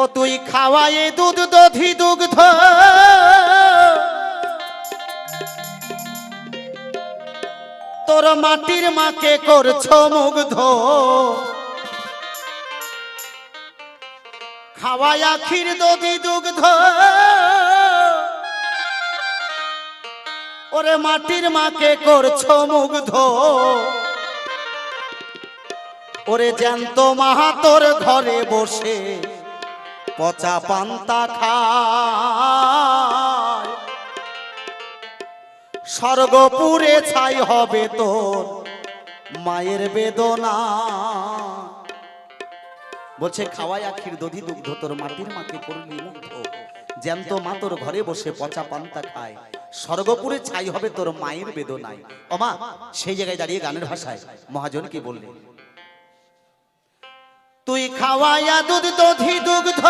ও তুই খাওয়ায়ে দুধ দধি দুগ্ধ। তোর মাটির মাকে করছ মুগ্ধ। খাওয়ায় আখির দধি দুগ্ধ। ওরে মাটির মাকে করছ মুগ্ধ। ওরে জ্যান্ত মাহা তোর ঘরে বসে পচা পান্তা খায়। স্বর্গপুরে ছাই হবে তোর মায়ের বেদনা। বলছে, খাওয়াই আখির দধি দুগ্ধ, তোর মাটির মাকে করলি মুগ্ধ। জ্যান্ত মা তোর ঘরে বসে পচা পান্তা খায়। স্বর্গপুরে ছাই হবে তোর মায়ের বেদনায়। অমা সেই জায়গায় দাঁড়িয়ে গানের ভাষায় মহাজন কি বললেন তুই খাওয়াইয়া দুধ, দধি, দুগ্ধ।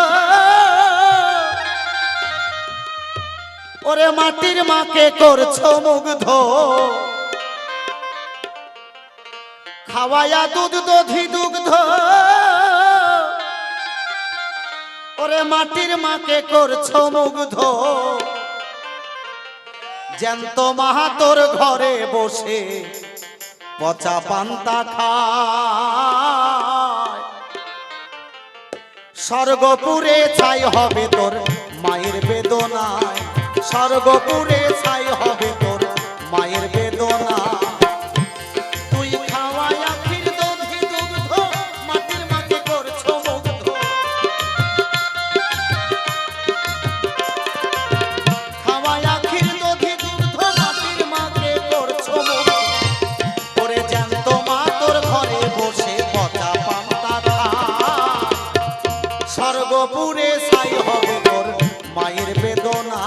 ওরে মাটির মাকে করছ মুগ্ধ। খাওয়াইয়া দুধ, দধি, দুগ্ধ। ওরে মাটির মাকে করছ মুগ্ধ। জ্যান্ত মাহা তোর ঘরে বসে পচা পান্তা খায়। স্বর্গপুরে ছাই হবে তোর মায়ের বেদনায়। স্বর্গপুরে ছাই হবে স্বর্গপুরে ছাই হবে তোর মায়ের বেদনা।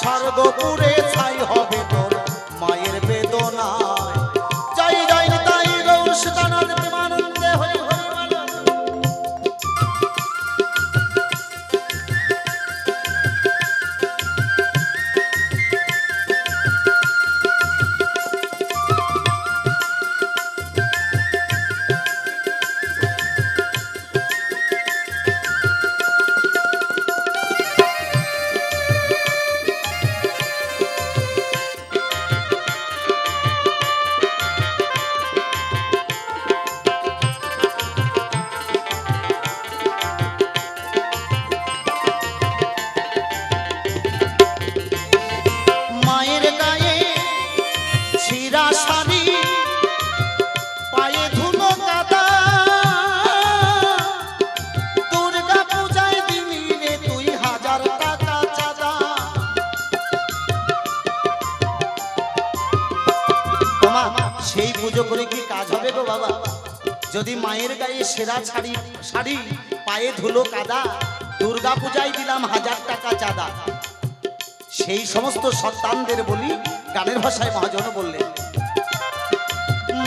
স্বর্গপুরে ছাই হবে গো বাবা, যদি মায়ের গায়ে সেরা শাড়ি শাড়ি, পায়ে ধুলো কাদা, দুর্গা পূজায় দিলাম হাজার টাকা চাঁদা। সেই সমস্ত সন্তানদের বলি গানের ভাষায় মহাজন বললেন,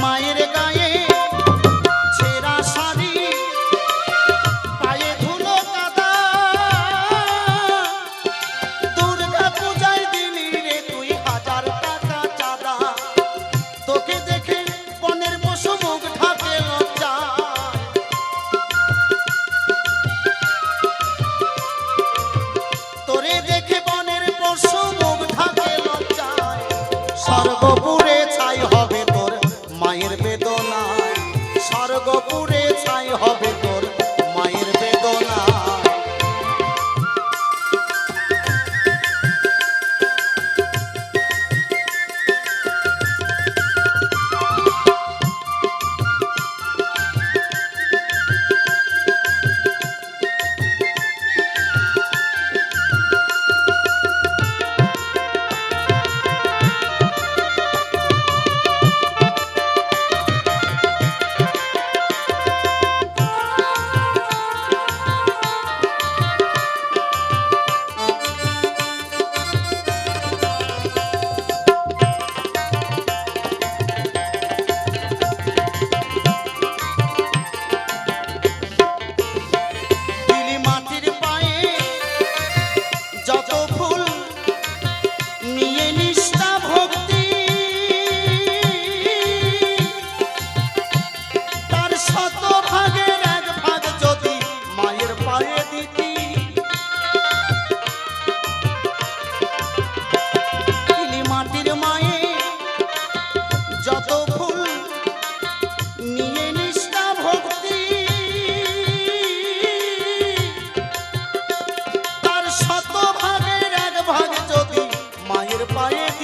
মায়ের গায়ে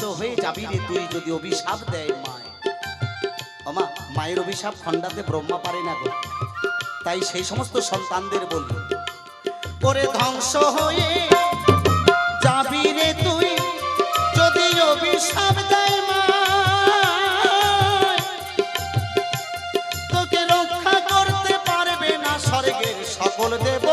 নষ্ট হয়ে যাবি রে তুই যদি অভিশাপ দেয় মায় অমা মায়ের অভিশাপ খণ্ডাতে ব্রহ্মা পারে না গো। তাই সেই সমস্ত সন্তানদের বলল করে ধ্বংস হয়ে যাবি রে তুই যদি অভিশাপ দেয় মা তোকে রক্ষা করতে পারবে না স্বর্গের সকল দেব।